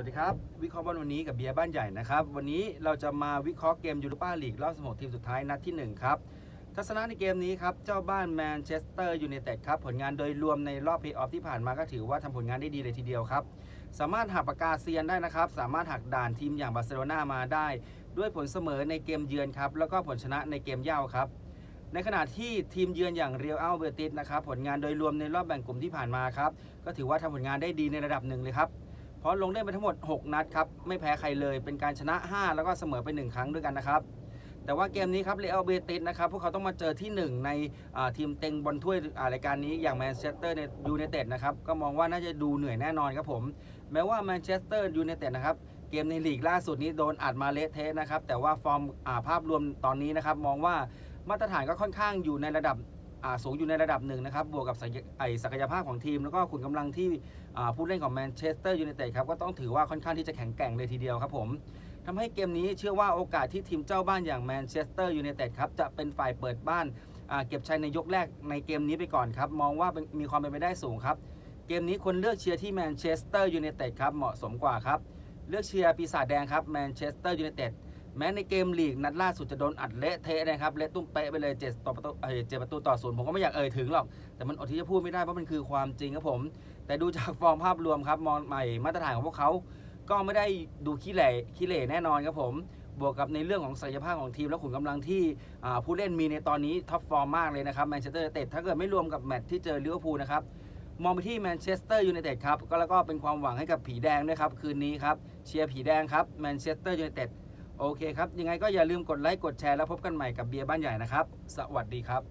วัสดีครับ วิเคราะห์บอลวันนี้กับเบียร์บ้านใหญ่นะครับ วันนี้เราจะมาวิเคราะห์เกมยูโรปาลีกรอบ 16 ทีมสุดท้ายนัดที่ 1 ครับ ทัศนะในเกมนี้ครับ เจ้าบ้านแมนเชสเตอร์ยูไนเต็ดครับ ผลงานโดยรวมในรอบเพลย์ออฟที่ผ่านมาก็ถือว่าทำผลงานได้ดีเลยทีเดียวครับ สามารถหักปากกาเซียนได้นะครับ สามารถหักด่านทีมอย่างบาร์เซโลนามาได้ ด้วยผลเสมอในเกมเยือนครับแล้วก็ผลชนะในเกมเย่าครับในขณะที่ทีมเยือนอย่างเรียวอัลเบติสนะครับผลงานโดยรวมในรอบแบ่งกลุ่มที่ผ่านมาครับก็ถือว่าทำผลงานได้ดีในระดับหนึ่งเลยครับ เพราะลงเล่นไปทั้งหมด 6 นัดครับ ไม่แพ้ใครเลย เป็นการชนะ 5 แล้วก็เสมอไป 1 ครั้งด้วยกันนะครับ แต่ว่าเกมนี้ครับเรอัลเบติสนะครับ พวกเขาต้องมาเจอที่ 1 ในอ่าทีมเต็งบอลถ้วยอารายการนี้อย่างแมนเชสเตอร์ยูไนเต็ดนะครับ ก็มองว่าน่าจะดูเหนื่อยแน่นอนครับผม แม้ว่าแมนเชสเตอร์ยูไนเต็ดนะครับเกมในลีกล่าสุดนี้โดนอัดมาเละเทะนะครับ แต่ว่าฟอร์มภาพรวมตอนนี้นะครับ มองว่ามาตรฐานก็ค่อนข้างอยู่ในระดับ สูงอยู่ในระดับหนึ่งนะครับ บวกกับศักยไอศักยภาพของทีม แล้วก็ขุนกำลังที่ผู้เล่นของแมนเชสเตอร์ยูไนเต็ดครับ ก็ต้องถือว่าค่อนข้างที่จะแข็งแกร่งเลยทีเดียวครับผมทำให้เกมนี้เชื่อว่าโอกาสที่ทีมเจ้าบ้านอย่างแมนเชสเตอร์ยูไนเต็ดครับ จะเป็นฝ่ายเปิดบ้านเก็บชัยในยกแรกในเกมนี้ไปก่อนครับ มองว่ามีความเป็นไปได้สูงครับ เกมนี้คนเลือกเชียร์ที่แมนเชสเตอร์ยูไนเต็ดครับเหมาะสมกว่าครับ เลือกเชียร์ปีศาจแดงครับแมนเชสเตอร์ยูไนเต็ด แม้ในเกมลีกนัดล่าสุดจะโดนอัดเละเทะนะครับเละตุ้มเป๊ะไปเลยเจ็ดต่อประตูเอ้ยเจ็ดประตูต่อศูนย์ผมก็ไม่อยากเอ่ยถึงหรอก แต่มันอดที่จะพูดไม่ได้เพราะมันคือความจริงครับผม แต่ดูจากฟอร์มภาพรวมครับมองใหม่มาตรฐานของพวกเขา ก็ไม่ได้ดูขี้เหร่ขี้เหร่แน่นอนครับผมบวกกับในเรื่องของศักยภาพของทีมและขุนกำลังที่ผู้เล่นมีในตอนนี้ท็อปฟอร์มมากเลยนะครับแมนเชสเตอร์ยูไนเต็ดถ้าเกิดไม่รวมกับแมตช์ที่เจอลิเวอร์พูลนะครับมองไปที่แมนเชสเตอร์ยูไนเต็ดครับก็แล้วก็เป็นความหวังให้กับผีแดงด้วยครับคืนนี้ครับเชียร์ผีแดงครับแมนเชสเตอร์ยูไนเต็ด โอเคครับ ยังไงก็อย่าลืมกดไลค์ กดแชร์ แล้วพบกันใหม่กับเบียร์บ้านใหญ่นะครับ สวัสดีครับ